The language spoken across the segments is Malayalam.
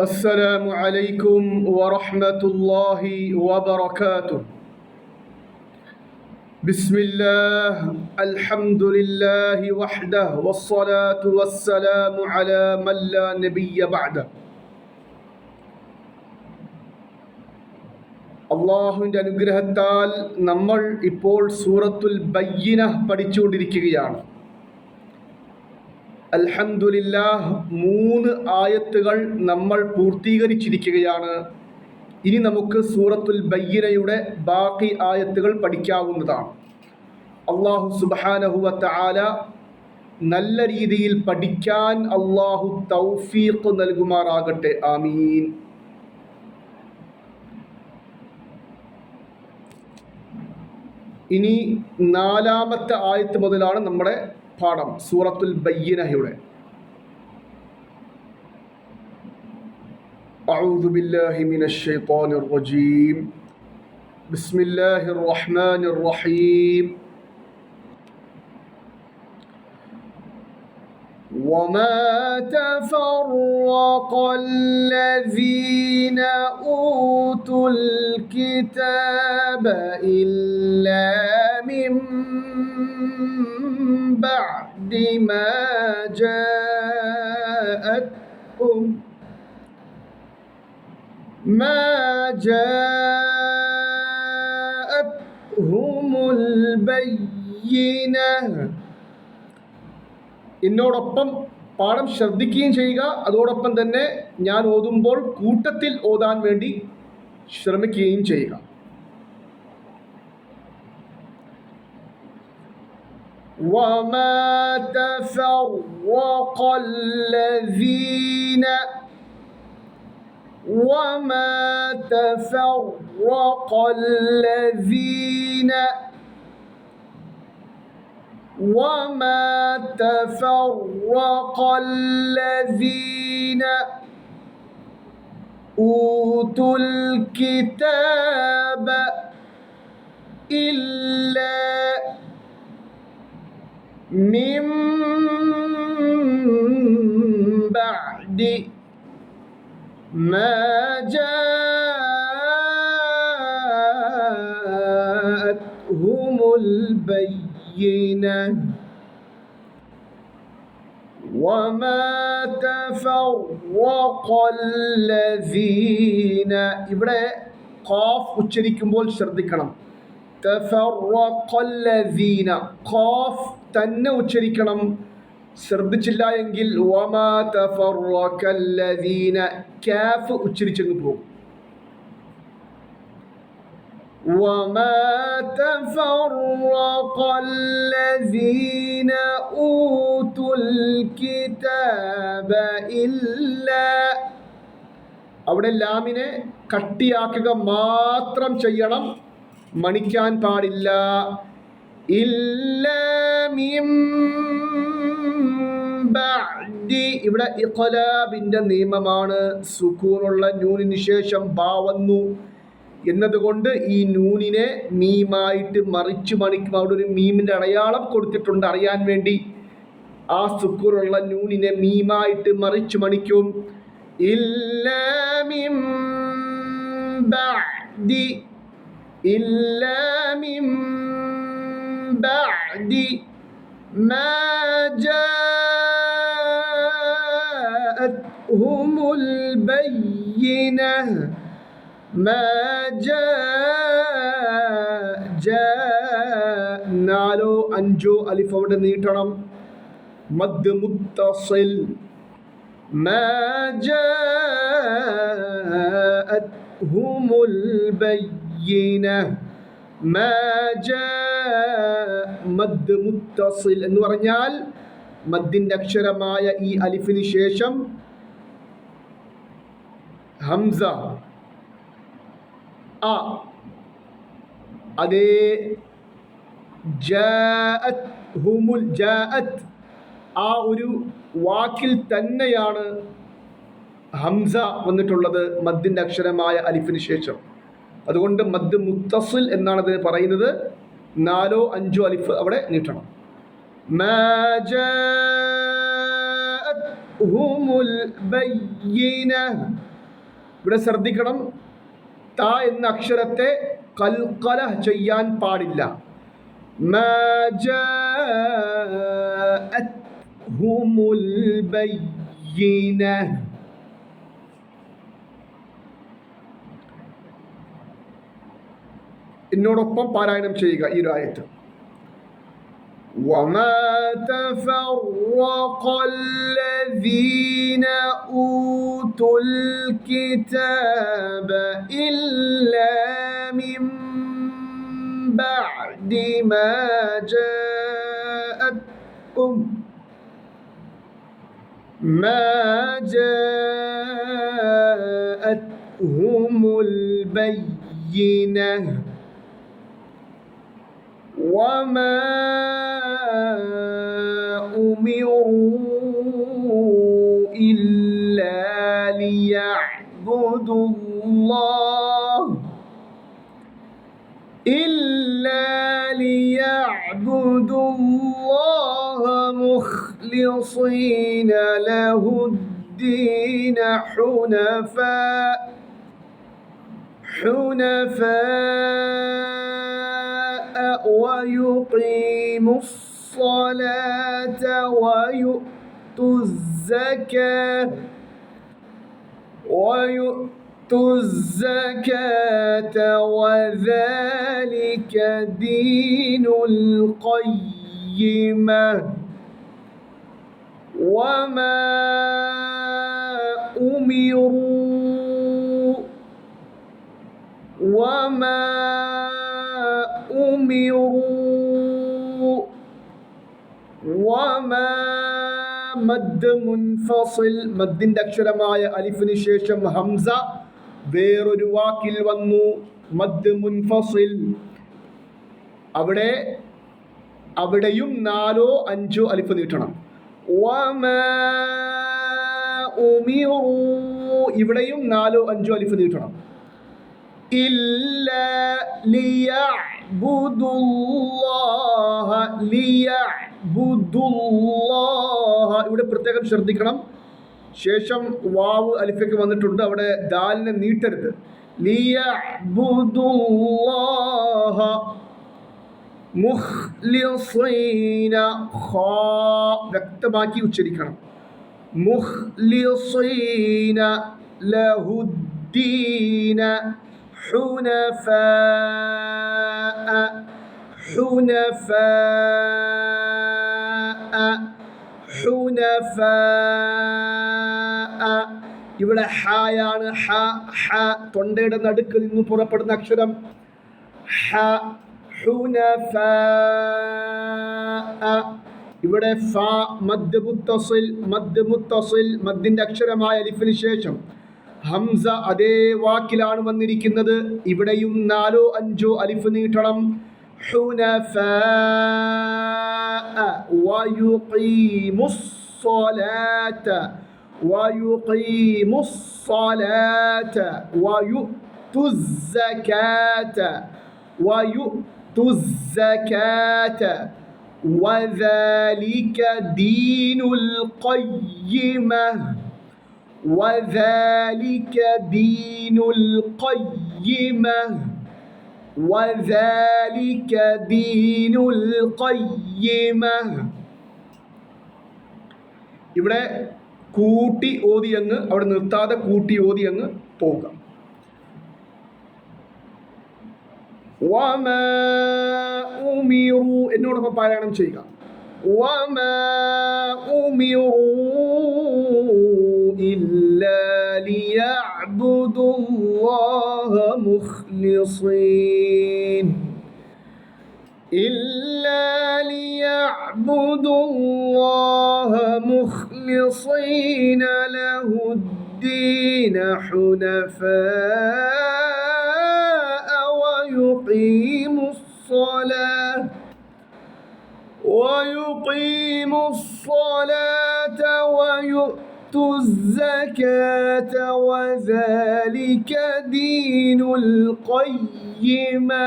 السلام عليكم ورحمة الله وبركاته بسم الله الحمد لله وحده والصلاة والسلام على من لا نبي بعده അള്ളാഹുവിൻ്റെ അനുഗ്രഹത്താൽ നമ്മൾ ഇപ്പോൾ സൂറത്തുൽ ബയ്യന പഠിച്ചുകൊണ്ടിരിക്കുകയാണ് അൽഹംദുലില്ലാഹ് മൂന്ന് ആയത്തുകൾ നമ്മൾ പൂർത്തീകരിച്ചിരിക്കുകയാണ്. ഇനി നമുക്ക് സൂറത്തുൽ ബയ്യനയുടെ ബാക്കി ആയത്തുകൾ പഠിക്കാവുന്നതാണ്. അള്ളാഹു സുബാനഹുവത്ത് ആല നല്ല രീതിയിൽ പഠിക്കാൻ അള്ളാഹു തൗഫീഖ് നൽകുമാറാകട്ടെ. ആമീൻ. ഇനി നാലാമത്തെ ആയത്ത് മുതലാണ് നമ്മുടെ പാഠം സൂറത്തുൽ ബയ്യനഹയുടെ أعوذ بالله من الشيطان الرجيم بسم الله الرحمن الرحيم وما تفرق الذين أوتوا الكتاب إلا من بعد ما جاءتهم ما جاءتهم البينة എന്നോടൊപ്പം പാഠം ശ്രദ്ധിക്കുകയും ചെയ്യുക അതോടൊപ്പം തന്നെ ഞാൻ ഓതുമ്പോൾ കൂട്ടത്തിൽ ഓതാൻ വേണ്ടി ശ്രമിക്കുകയും ചെയ്യുക وما تفرق الذين وما تفرق الذين وما تفرق الذين أوتوا الكتاب إلا من بعد ما جاءتهم البينة وما تفرق الذين ഇവിടെ ഖാഫ് ഉച്ചരിക്കുമ്പോൾ ശ്രദ്ധിക്കണം തഫറഖല്ലദീന ഖാഫ് തന്നെ ഉച്ചരിക്കണം ശ്രദ്ധിച്ചില്ല എങ്കിൽ വമാ തഫറഖല്ലദീന കാഫ് ഉച്ചരിച്ചങ്ങ് പോകും وما تفرق الذين أوتوا الكتاب إلا അവിടെ ലാമിനെ കട്ടിയാക്കുക മാത്രം ചെയ്യണം മണിക്കാൻ പാടില്ല ഇല്ല മിൻ ബഅദി ഇവിടെ ഇഖലാബിന്റെ നിയമമാണ്. സുക്കൂനുള്ള നൂനിന് ശേഷം ബാ വന്നു. എന്നതുകൊണ്ട് ഈ നൂനിനെ മീമായിട്ട് മറിച്ച് മണിക്കും. അവിടെ ഒരു മീമിന്റെ അടയാളം കൊടുത്തിട്ടുണ്ട് അറിയാൻ വേണ്ടി. ആ സുക്കൂറുള്ള നൂനിനെ മീമായിട്ട് മറിച്ച് മണിക്കും. ഇല്ല بعد ما جاءتهم البينة ما جاء جاء നാലോ അഞ്ചോ അലിഫ് അവിടെ നീട്ടണം മദ് മുത്തസിൽ ما جاءتهم البينة ما جاء മദ് മുത്തസിൽ എന്ന് പറഞ്ഞാൽ മദ്ദിന്റെ അക്ഷരമായ ഈ അലിഫിന് ശേഷം ഹംസ ആ അതേ ഹുമുൽ ആ ഒരു വാക്കിൽ തന്നെയാണ് ഹംസ വന്നിട്ടുള്ളത് മദ്ദിന്റെ അക്ഷരമായ അലിഫിന് ശേഷം. അതുകൊണ്ട് മദ് മുത്തസിൽ എന്നാണ് അതിന് പറയുന്നത്? നാലോ അഞ്ചോ അലിഫ് അവിടെ നീട്ടണം. ഇവിടെ ശ്രദ്ധിക്കണം. ത എന്ന അക്ഷരത്തെ കൽക്കല ചെയ്യാൻ പാടില്ല. ഹുമുൽ ബയ്യീന. എന്നോടൊപ്പം പാരായണം ചെയ്യുക ഈ ഒരു ആയത്ത് وما تفرق الذين أوتوا الكتاب إلا من بعد ما جاءتهم ما جاءتهم البينة وما أمروا إلا ليعبدوا الله إلا ليعبدوا الله مخلصين له الدين حنفاء حنفاء ويقيموا الصلاة ويؤتوا الزكاة ويؤتوا الزكاة وذلك دين القيمة. وما أمروا وما أمروا മദ് മുൻഫസിൽ മദ്ദിന്റെ അക്ഷരമായ അലിഫിന് ശേഷം ഹംസ വേറൊരു വാക്കിൽ വന്നു. മദ് മുൻഫസിൽ അവിടെ അവിടെയും നാലോ അഞ്ചോ അലിഫ് നീട്ടണം. ഇവിടെയും നാലോ അഞ്ചോ അലിഫ് നീട്ടണം. ഇല്ല ലിയഅ്ബുദുല്ലാഹ. الله ഇവിടെ പ്രത്യേകം ശ്രദ്ധിക്കണം. ശേഷം വാവ് അലിഫയ്ക്ക് വന്നിട്ടുണ്ട്. അവിടെ ദാലിനെ നീട്ടരുത്. ലിയഅ്ബുദുല്ലാഹ മുഖ്ലിസീന ഖാ. വ്യക്തമാക്കി ഉച്ചരിക്കണം. മുഖ്ലിസീന ലഹുദ്ദീന حنفاء حنفاء حنفاء ഇവിടെ ഹായാണ് ഹ ഹ തൊണ്ടയുടെ നടുക്കിൽ നിന്ന് പുറപ്പെടുന്ന അക്ഷരം ഹ ഹുനഫാ ഇവിടെ ഫ മദ് മുത്തസിൽ മദ് മുത്തസിൽ മദ്ദിന്റെ അക്ഷരമായ അലിഫിന് ശേഷം ഹംസ അതേ വാക്കിലാണ് വന്നിരിക്കുന്നത് ഇവിടെയും നാലോ അഞ്ചോ അലിഫ് നീട്ടണം حنفاء ويقيموا الصلاة ويقيموا الصلاة ويؤتوا الزكاة ويؤتوا الزكاة وذلك دين القيمة وذلك دين القيمة وذلك دين القيمة ഇവിടെ കൂട്ടി ഓതി അങ്ങ് അവിടെ നിർത്താതെ കൂട്ടി ഓതി അങ്ങ് പോവുക وما أمروا എന്നോടൊപ്പം പാരായണം ചെയ്യുക وما أمروا إلا ليعبدوا الله مخلصين. إلا ليعبدوا الله مخلصين له الدين حنفاء ويقيموا الصلاة ويقيموا الصلاة ويؤتوا الزكاة وذلك دين القيمة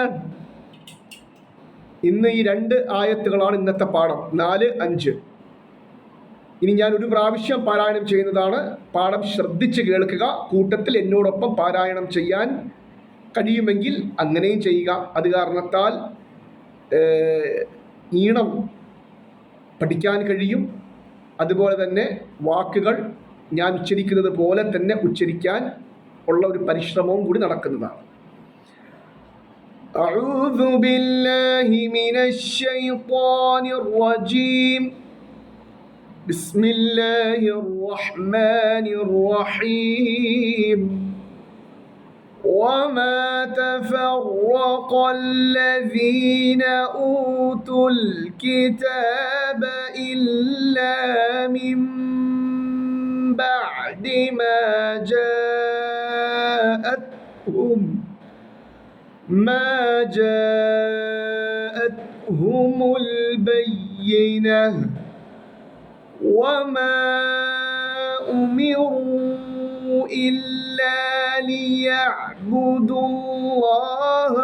ഇന്ന് ഈ രണ്ട് ആയത്തുകളാണ് ഇന്നത്തെ പാഠം നാല് അഞ്ച് ഇനി ഞാൻ ഒരു പ്രാവശ്യം പാരായണം ചെയ്യുന്നതാണ് പാഠം ശ്രദ്ധിച്ച് കേൾക്കുക കൂട്ടത്തിൽ എന്നോടൊപ്പം പാരായണം ചെയ്യാൻ കഴിയുമെങ്കിൽ അങ്ങനെയും ചെയ്യുക അത് കാരണത്താൽ ഏഹ്, ഈണം പഠിക്കാൻ കഴിയും അതുപോലെ തന്നെ വാക്കുകൾ ഞാൻ ഉച്ചരിക്കുന്നത് പോലെ തന്നെ ഉച്ചരിക്കാൻ ഉള്ള ഒരു പരിശ്രമവും കൂടി നടക്കുന്നതാണ് أعوذ بالله من الشيطان الرجيم بسم الله الرحمن الرحيم وما تفرق الذين أوتوا الكتاب إلا من بعد ما جاءتهم ما جاءتهم البينة وما أمروا إلا ليعبدوا الله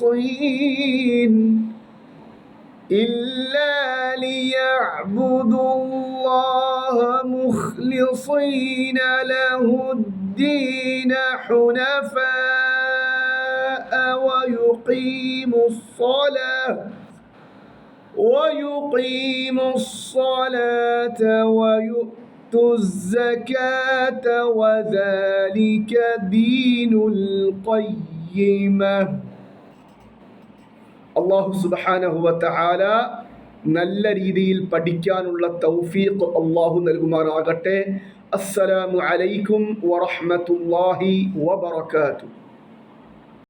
مخلصين إلا ليعبدوا الله مخلصين له الدين حنفاء ويقيموا الصلاة ويقيموا الصلاة ويؤتوا الزكاة وذلك دين القيمة അള്ളാഹു സുബാനഹുവല നല്ല രീതിയിൽ പഠിക്കാനുള്ള തൗഫീഖ് അള്ളാഹു നൽകുമാറാകട്ടെ അസ്സലാമു അലൈക്കും വറഹ്മത്തുള്ളാഹി വബറകാതുഹു